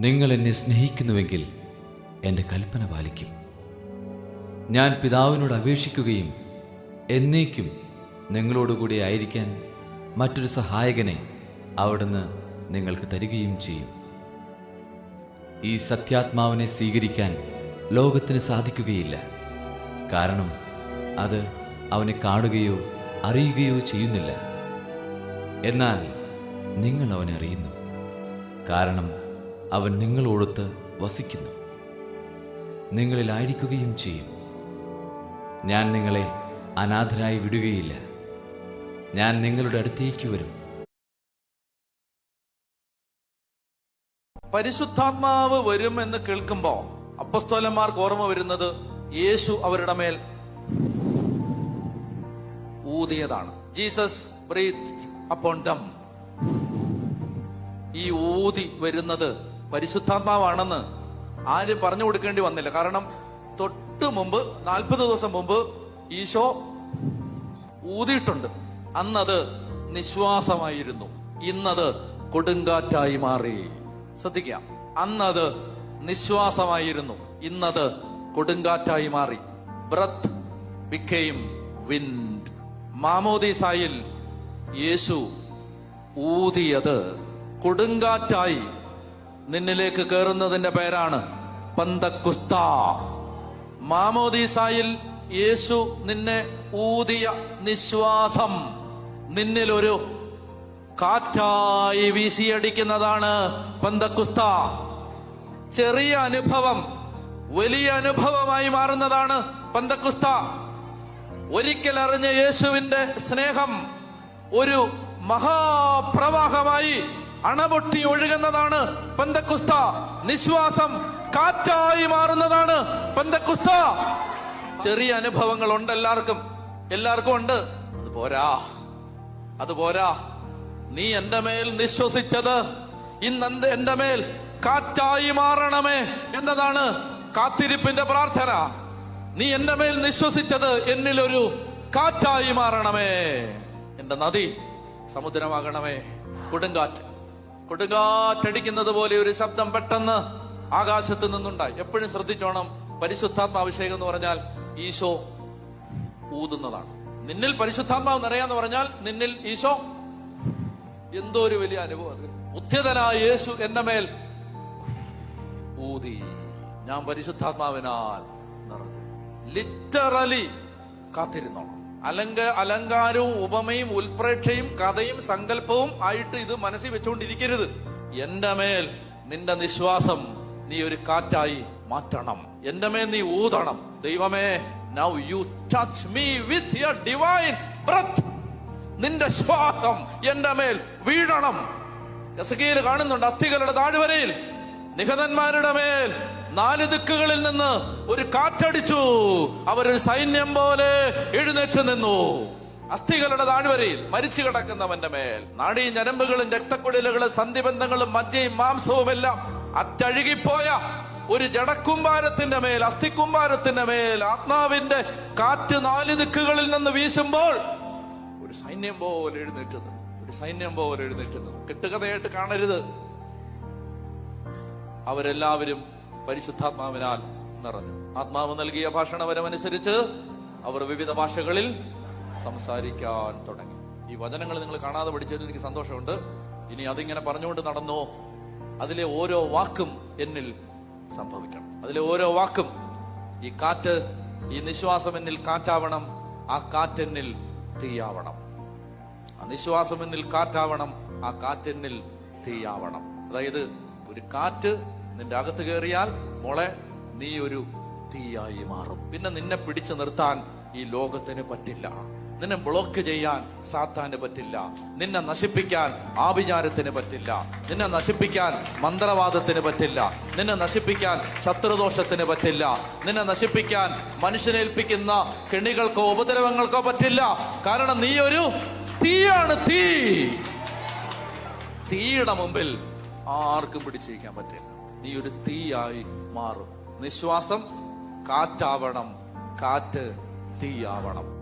നിങ്ങൾ എന്നെ സ്നേഹിക്കുന്നുവെങ്കിൽ എന്റെ കൽപ്പന പാലിക്കും. ഞാൻ പിതാവിനോട് അപേക്ഷിക്കുകയും എന്നേക്കും നിങ്ങളോടുകൂടി ആയിരിക്കാൻ മറ്റൊരു സഹായകനെ അവിടുന്ന് നിങ്ങൾക്ക് തരികയും ചെയ്യും. ഈ സത്യാത്മാവിനെ സ്വീകരിക്കാൻ ലോകത്തിന് സാധിക്കുകയില്ല. കാരണം അത് അവനെ കാണുകയോ അറിയുകയോ ചെയ്യുന്നില്ല. എന്നാൽ നിങ്ങൾ അവനെ അറിയുന്നു. കാരണം അവൻ നിങ്ങളോടൊത്ത് വസിക്കുന്നു. നിങ്ങളിലായിരിക്കുകയും ചെയ്യും. ഞാൻ നിങ്ങളെ അനാഥരായി വിടുകയില്ല. ഞാൻ നിങ്ങളുടെ അടുത്തേക്ക് വരും. പരിശുദ്ധാത്മാവ് വരും എന്ന് കേൾക്കുമ്പോ അപ്പസ്തോലന്മാർക്ക് ഓർമ്മ വരുന്നത് യേശു അവരുടെ മേൽ ഊതിയതാണ്. ജീസസ് ബ്രീത്ത് അപ്പോൺ ദം ഈ ഊതി വരുന്നത് പരിശുദ്ധാത്മാവാണെന്ന് ആര് പറഞ്ഞു കൊടുക്കേണ്ടി വന്നില്ല. കാരണം തൊട്ട് മുമ്പ് നാൽപ്പത് ദിവസം മുമ്പ് ഈശോ ഊതിയിട്ടുണ്ട്. അന്നത് നിശ്വാസമായിരുന്നു. ഇന്നത് കൊടുങ്കാറ്റായി മാറി. ശ്രദ്ധിക്കാം അന്നത് നിശ്വാസമായിരുന്നു. ഇന്നത് കൊടുങ്കാറ്റായി മാറി. ബ്രത്ത് ബിക്കെയും വിൻഡ് മാമോദീസായിൽ യേശു ഊതിയത് കൊടുങ്കാറ്റായി നിന്നിലേക്ക് കയറുന്നതിന്റെ പേരാണ് പന്തക്കുസ്ത. മാമോദീസായിൽ യേശു നിന്നെ ഊതിയ നിശ്വാസം നിന്നിൽ ഒരു കാറ്റായി വീശിയടിക്കുന്നതാണ് പന്തക്കുസ്ത. ചെറിയ അനുഭവം വലിയ അനുഭവമായി മാറുന്നതാണ് പന്തക്കുസ്ത. ഒരിക്കൽ അറിഞ്ഞ യേശുവിന്റെ സ്നേഹം ഒരു മഹാപ്രവാഹമായി അണപൊട്ടി ഒഴുകുന്നതാണ് പന്തക്കുസ്ത. നിശ്വാസം കാറ്റായി മാറുന്നതാണ് പന്തക്കുസ്ത. ചെറിയ അനുഭവങ്ങൾ ഉണ്ട് എല്ലാവർക്കും. എല്ലാവർക്കും ഉണ്ട്. അത് പോരാ. അത് പോരാ. നീ എന്റെ മേൽ നിശ്വസിച്ചത്. ഇന്ന് എന്റെ മേൽ കാറ്റായി മാറണമേ എന്നതാണ് കാത്തിരിപ്പിന്റെ പ്രാർത്ഥന. നീ എന്റെ മേൽ നിശ്വസിച്ചത് എന്നിലൊരു കാറ്റായി മാറണമേ. എന്റെ നദി സമുദ്രമാകണമേ. കൊടുങ്കാറ്റ്. കൊടുങ്കാറ്റടിക്കുന്നത് പോലെ ഒരു ശബ്ദം പെട്ടെന്ന് ആകാശത്ത് നിന്നുണ്ടായി. എപ്പോഴും ശ്രദ്ധിച്ചോണം. പരിശുദ്ധാത്മാഭിഷേകം എന്ന് പറഞ്ഞാൽ ഈശോ ഊതുന്നതാണ്. നിന്നിൽ പരിശുദ്ധാത്മാവ് നിറയാന്ന് പറഞ്ഞാൽ നിന്നിൽ ഈശോ. എന്തോ ഒരു വലിയ അനുഭവം അത്. യേശു എന്റെ മേൽ ഊതി. ഞാൻ പരിശുദ്ധാത്മാവിനാൽ നിറഞ്ഞു. ലിറ്ററലി കാത്തിരുന്നോണം. അലങ്ക അലങ്കാരവും ഉപമയും ഉൽപ്രേക്ഷയും കഥയും സങ്കല്പവും ആയിട്ട് ഇത് മനസ്സിൽ വെച്ചുകൊണ്ടിരിക്കരുത്. എന്റെ മേൽ നിന്റെ നിശ്വാസം നീ ഒരു കാറ്റായി മാറ്റണം. എന്റെ മേൽ നീ ഊതണം. ദൈവമേ now you touch me with your divine breath നിന്റെ ശ്വാസം എന്റെ മേൽ വീഴണം. കാണുന്നുണ്ട് അസ്ഥികളുടെ താഴ്വരയിൽ. നിഹതന്മാരുടെ മേൽ നാല് ദിക്കുകളിൽ നിന്ന് ഒരു കാറ്റടിച്ചു. അവരൊരു സൈന്യം പോലെ എഴുന്നേറ്റ് നിന്നു. അസ്ഥികളുടെ താഴ്വരയിൽ മരിച്ചു കിടക്കുന്നവന്റെ മേൽ നാടീ ഞരമ്പുകളും രക്തക്കുഴലുകളും സന്ധിബന്ധങ്ങളും മജ്ജയും മാംസവും എല്ലാം അറ്റഴുകിപ്പോയ ഒരു ജടക്കുംഭാരത്തിന്റെ മേൽ അസ്ഥിക്കുംഭാരത്തിന്റെ മേൽ ആത്മാവിന്റെ കാറ്റ് നാല് ദിക്കുകളിൽ നിന്ന് വീശുമ്പോൾ ഒരു സൈന്യം പോലെ എഴുന്നേറ്റുന്നു ഒരു സൈന്യം പോലെ എഴുന്നേറ്റ് നിന്നു. കെട്ടുകഥയായിട്ട് കാണരുത്. അവരെല്ലാവരും പരിശുദ്ധാത്മാവിനാൽ നിറഞ്ഞു. ആത്മാവ് നൽകിയ ഭാഷണവരമനുസരിച്ച് അവർ വിവിധ ഭാഷകളിൽ സംസാരിക്കാൻ തുടങ്ങി. ഈ വചനങ്ങൾ നിങ്ങൾ കാണാതെ പഠിച്ചതിൽ എനിക്ക് സന്തോഷമുണ്ട്. ഇനി അതിങ്ങനെ പറഞ്ഞുകൊണ്ട് നടന്നോ അതിലെ ഓരോ വാക്കും എന്നിൽ സംഭവിക്കണം. അതിലെ ഓരോ വാക്കും ഈ കാറ്റ് ഈ നിശ്വാസം എന്നിൽ കാറ്റാവണം ആ കാറ്റെന്നിൽ തീയാവണം. ആ നിശ്വാസം എന്നിൽ കാറ്റാവണം ആ കാറ്റെന്നിൽ തീയാവണം. അതായത് ഒരു കാറ്റ് നിന്റെ അകത്ത് കയറിയാൽ മോളെ നീ ഒരു തീയായി മാറും. പിന്നെ നിന്നെ പിടിച്ചു നിർത്താൻ ഈ ലോകത്തിന് പറ്റില്ല. നിന്നെ ബ്ലോക്ക് ചെയ്യാൻ സാത്താന് പറ്റില്ല. നിന്നെ നശിപ്പിക്കാൻ ആഭിചാരത്തിന് പറ്റില്ല. നിന്നെ നശിപ്പിക്കാൻ മന്ത്രവാദത്തിന് പറ്റില്ല. നിന്നെ നശിപ്പിക്കാൻ ശത്രുദോഷത്തിന് പറ്റില്ല. നിന്നെ നശിപ്പിക്കാൻ മനുഷ്യനേൽപ്പിക്കുന്ന കെണികൾക്കോ ഉപദ്രവങ്ങൾക്കോ പറ്റില്ല. കാരണം നീ ഒരു തീയാണ് തീ. തീയുടെ മുമ്പിൽ ആർക്കും പിടിച്ചിരിക്കാൻ പറ്റില്ല. നീ ഒരു തീയായി മാറും. നിശ്വാസം കാറ്റാവണം. കാറ്റ് തീയാവണം.